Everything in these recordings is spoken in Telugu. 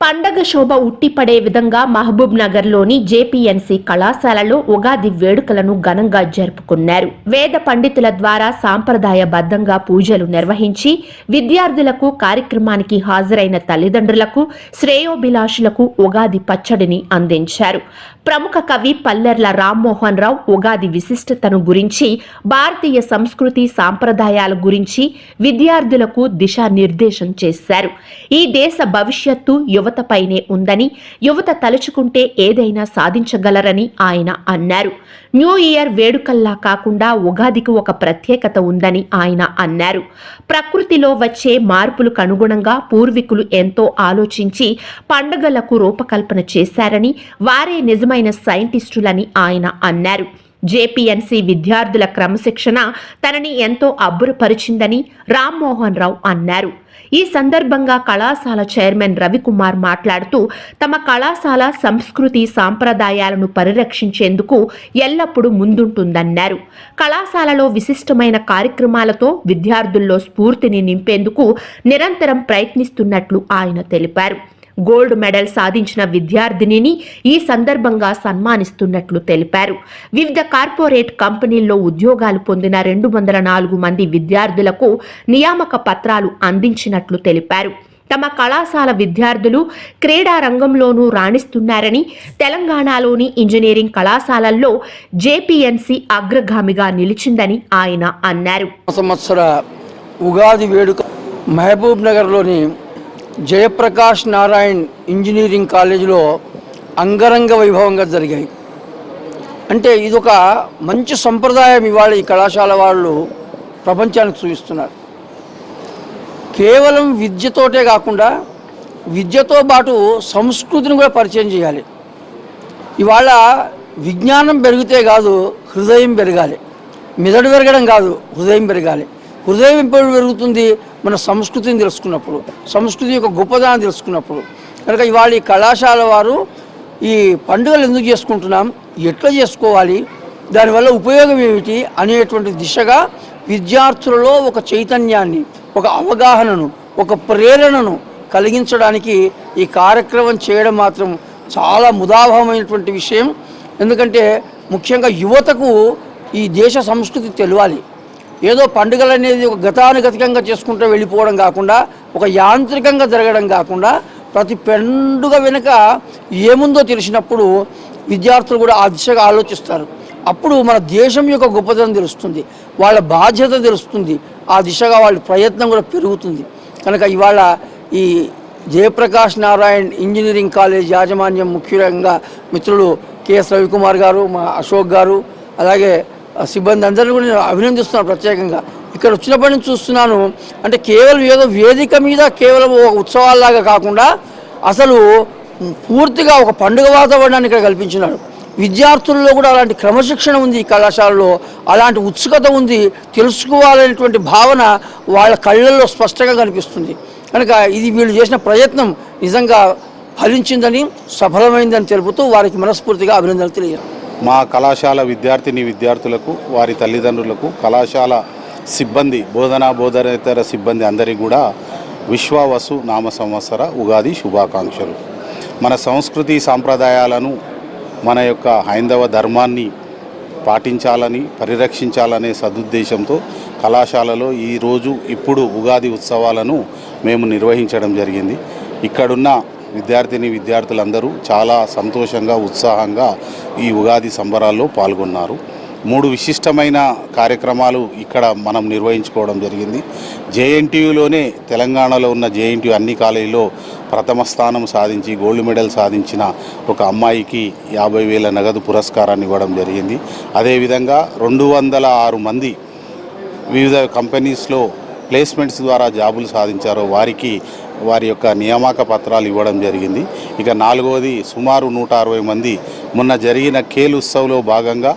పండగ శోభ ఉట్టిపడే విధంగా మహబూబ్ నగర్లోని జేపీఎన్సీ కళాశాలలో ఉగాది వేడుకలను ఘనంగా జరుపుకున్నారు. వేద పండితుల ద్వారా సాంప్రదాయబద్ధంగా పూజలు నిర్వహించి విద్యార్థులకు కార్యక్రమానికి హాజరైన తల్లిదండ్రులకు శ్రేయోభిలాషులకు ఉగాది పచ్చడిని అందించారు. ప్రముఖ కవి పల్లెర్ల రామ్మోహన్ రావు ఉగాది విశిష్టతను గురించి భారతీయ సంస్కృతి సాంప్రదాయాల గురించి విద్యార్థులకు దిశానిర్దేశం చేశారు. ఈ దేశ భవిష్యత్తు యువతపైనే ఉందని యువత తలుచుకుంటే ఏదైనా సాధించగలరని ఆయన అన్నారు. న్యూ ఇయర్ వేడుకల్లా కాకుండా ఉగాదికి ఒక ప్రత్యేకత ఉందని ఆయన అన్నారు. ప్రకృతిలో వచ్చే మార్పులకు అనుగుణంగా పూర్వీకులు ఎంతో ఆలోచించి పండుగలకు రూపకల్పన చేశారని వారే నిజమైన సైంటిస్టులని ఆయన అన్నారు. జేపీఎన్సీ విద్యార్థుల క్రమశిక్షణ తనని ఎంతో అబ్బురపరిచిందని రామ్మోహన్ రావు అన్నారు. ఈ సందర్భంగా కళాశాల చైర్మన్ రవికుమార్ మాట్లాడుతూ తమ కళాశాల సంస్కృతి సాంప్రదాయాలను పరిరక్షించేందుకు ఎల్లప్పుడూ ముందుంటుందన్నారు. కళాశాలలో విశిష్టమైన కార్యక్రమాలతో విద్యార్థుల్లో స్ఫూర్తిని నింపేందుకు నిరంతరం ప్రయత్నిస్తున్నట్లు ఆయన తెలిపారు. గోల్డ్ మెడల్ సాధించిన విద్యార్థినిని ఈ సందర్భంగా సన్మానిస్తున్నట్లు తెలిపారు. వివిధ కార్పొరేట్ కంపెనీల్లో ఉద్యోగాలు పొందిన రెండు వందల నాలుగు మంది విద్యార్థులకు నియామక పత్రాలు అందించినట్లు తెలిపారు. తమ కళాశాల విద్యార్థులు క్రీడా రంగంలోనూ రాణిస్తున్నారని తెలంగాణలోని ఇంజనీరింగ్ కళాశాలల్లో జేపీఎన్సీ అగ్రగామిగా నిలిచిందని ఆయన అన్నారు. సంవత్సర ఉగాది వేడుక మహబూబ్ నగర్లోని జయప్రకాష్ నారాయణ్ ఇంజనీరింగ్ కాలేజీలో అంగరంగ వైభవంగా జరిగాయి. అంటే ఇదొక మంచి సంప్రదాయం ఇవాళ ఈ కళాశాల వాళ్ళు ప్రపంచానికి చూపిస్తున్నారు. కేవలం విద్యతోటే కాకుండా విద్యతో పాటు సంస్కృతిని కూడా పరిచయం చేయాలి. ఇవాళ విజ్ఞానం పెరిగితే కాదు హృదయం పెరగాలి. మెదడు పెరగడం కాదు హృదయం పెరగాలి. హృదయం ఎప్పుడు పెరుగుతుంది? మన సంస్కృతిని తెలుసుకున్నప్పుడు సంస్కృతి యొక్క గొప్పదనం తెలుసుకున్నప్పుడు. కనుక ఇవాళ ఈ కళాశాల వారు ఈ పండుగలు ఎందుకు చేసుకుంటున్నాం ఎట్లా చేసుకోవాలి దానివల్ల ఉపయోగం ఏమిటి అనేటువంటి దిశగా విద్యార్థులలో ఒక చైతన్యాన్ని ఒక అవగాహనను ఒక ప్రేరణను కలిగించడానికి ఈ కార్యక్రమం చేయడం మాత్రం చాలా ముదాభావమైనటువంటి విషయం. ఎందుకంటే ముఖ్యంగా యువతకు ఈ దేశ సంస్కృతి తెలియాలి. ఏదో పండుగలు అనేది ఒక గతానుగతికంగా చేసుకుంటూ వెళ్ళిపోవడం కాకుండా ఒక యాంత్రికంగా జరగడం కాకుండా ప్రతి పండుగ వెనుక ఏముందో తెలిసినప్పుడు విద్యార్థులు కూడా ఆ దిశగా ఆలోచిస్తారు. అప్పుడు మన దేశం యొక్క గొప్పతనం తెలుస్తుంది వాళ్ళ బాధ్యత తెలుస్తుంది ఆ దిశగా వాళ్ళ ప్రయత్నం కూడా పెరుగుతుంది. కనుక ఇవాళ ఈ జయప్రకాష్ నారాయణ్ ఇంజనీరింగ్ కాలేజ్ యాజమాన్యం ముఖ్యంగా మిత్రులు కెఎస్ రవికుమార్ గారు మా అశోక్ గారు అలాగే సిబ్బంది అందరినీ కూడా నేను అభినందిస్తున్నాను ప్రత్యేకంగా. ఇక్కడ వచ్చినప్పటి నుంచి చూస్తున్నాను అంటే కేవలం ఏదో వేదిక మీద కేవలం ఒక ఉత్సవాల్లాగా కాకుండా అసలు పూర్తిగా ఒక పండుగ వాతావరణాన్ని ఇక్కడ కల్పించినాడు. విద్యార్థుల్లో కూడా అలాంటి క్రమశిక్షణ ఉంది ఈ కళాశాలలో అలాంటి ఉత్సుకత ఉంది తెలుసుకోవాలనేటువంటి భావన వాళ్ళ కళ్ళల్లో స్పష్టంగా కనిపిస్తుంది. కనుక ఇది వీళ్ళు చేసిన ప్రయత్నం నిజంగా ఫలించిందని సఫలమైందని తెలుపుతూ వారికి మనస్ఫూర్తిగా అభినందనలు తెలియజేస్తాను మా కళాశాల విద్యార్థిని విద్యార్థులకు వారి తల్లిదండ్రులకు కళాశాల సిబ్బంది బోధనా బోధనేతర సిబ్బంది అందరికీ కూడా విశ్వావసు నామ సంవత్సర ఉగాది శుభాకాంక్షలు. మన సంస్కృతి సాంప్రదాయాలను మన యొక్క హైందవ ధర్మాన్ని పాటించాలని పరిరక్షించాలనే సదుద్దేశంతో కళాశాలలో ఈరోజు ఇప్పుడు ఉగాది ఉత్సవాలను మేము నిర్వహించడం జరిగింది. ఇక్కడున్న విద్యార్థిని విద్యార్థులందరూ చాలా సంతోషంగా ఉత్సాహంగా ఈ ఉగాది సంబరాల్లో పాల్గొన్నారు. మూడు విశిష్టమైన కార్యక్రమాలు ఇక్కడ మనం నిర్వహించుకోవడం జరిగింది. జేఎన్టీయులోనే తెలంగాణలో ఉన్న జేఎన్టీయు అన్ని కాలేజీలో ప్రథమ స్థానం సాధించి గోల్డ్ మెడల్ సాధించిన ఒక అమ్మాయికి యాభై వేల నగదు పురస్కారాన్ని ఇవ్వడం జరిగింది. అదేవిధంగా రెండు వందల ఆరు మంది వివిధ కంపెనీస్లో ప్లేస్మెంట్స్ ద్వారా జాబులు సాధించారో వారికి వారి యొక్క నియామక పత్రాలు ఇవ్వడం జరిగింది. ఇక నాలుగవది సుమారు నూట అరవై మంది మొన్న జరిగిన ఖేల్ ఉత్సవ్లో భాగంగా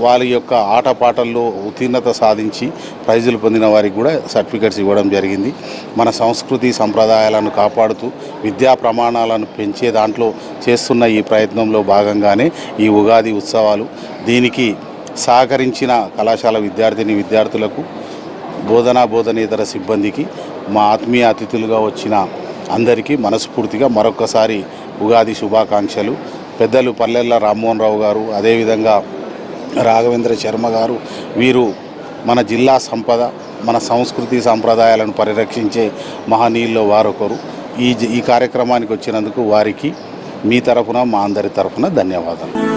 వారి యొక్క ఆటపాటల్లో ఉత్తీర్ణత సాధించి ప్రైజులు పొందిన వారికి కూడా సర్టిఫికెట్స్ ఇవ్వడం జరిగింది. మన సంస్కృతి సంప్రదాయాలను కాపాడుతూ విద్యా ప్రమాణాలను పెంచే దాంట్లో చేస్తున్న ఈ ప్రయత్నంలో భాగంగానే ఈ ఉగాది ఉత్సవాలు దీనికి సహకరించిన కళాశాల విద్యార్థిని విద్యార్థులకు బోధనా బోధనేతర సిబ్బందికి మా ఆత్మీయ అతిథులుగా వచ్చిన అందరికీ మనస్ఫూర్తిగా మరొకసారి ఉగాది శుభాకాంక్షలు. పెద్దలు పల్లెల్ల రామ్మోహన్ రావు గారు అదేవిధంగా రాఘవేంద్ర శర్మ గారు వీరు మన జిల్లా సంపద మన సంస్కృతి సాంప్రదాయాలను పరిరక్షించే మహనీయుల్లో వారొకరు. ఈ ఈ కార్యక్రమానికి వచ్చినందుకు వారికి మీ తరఫున మా అందరి తరఫున ధన్యవాదాలు.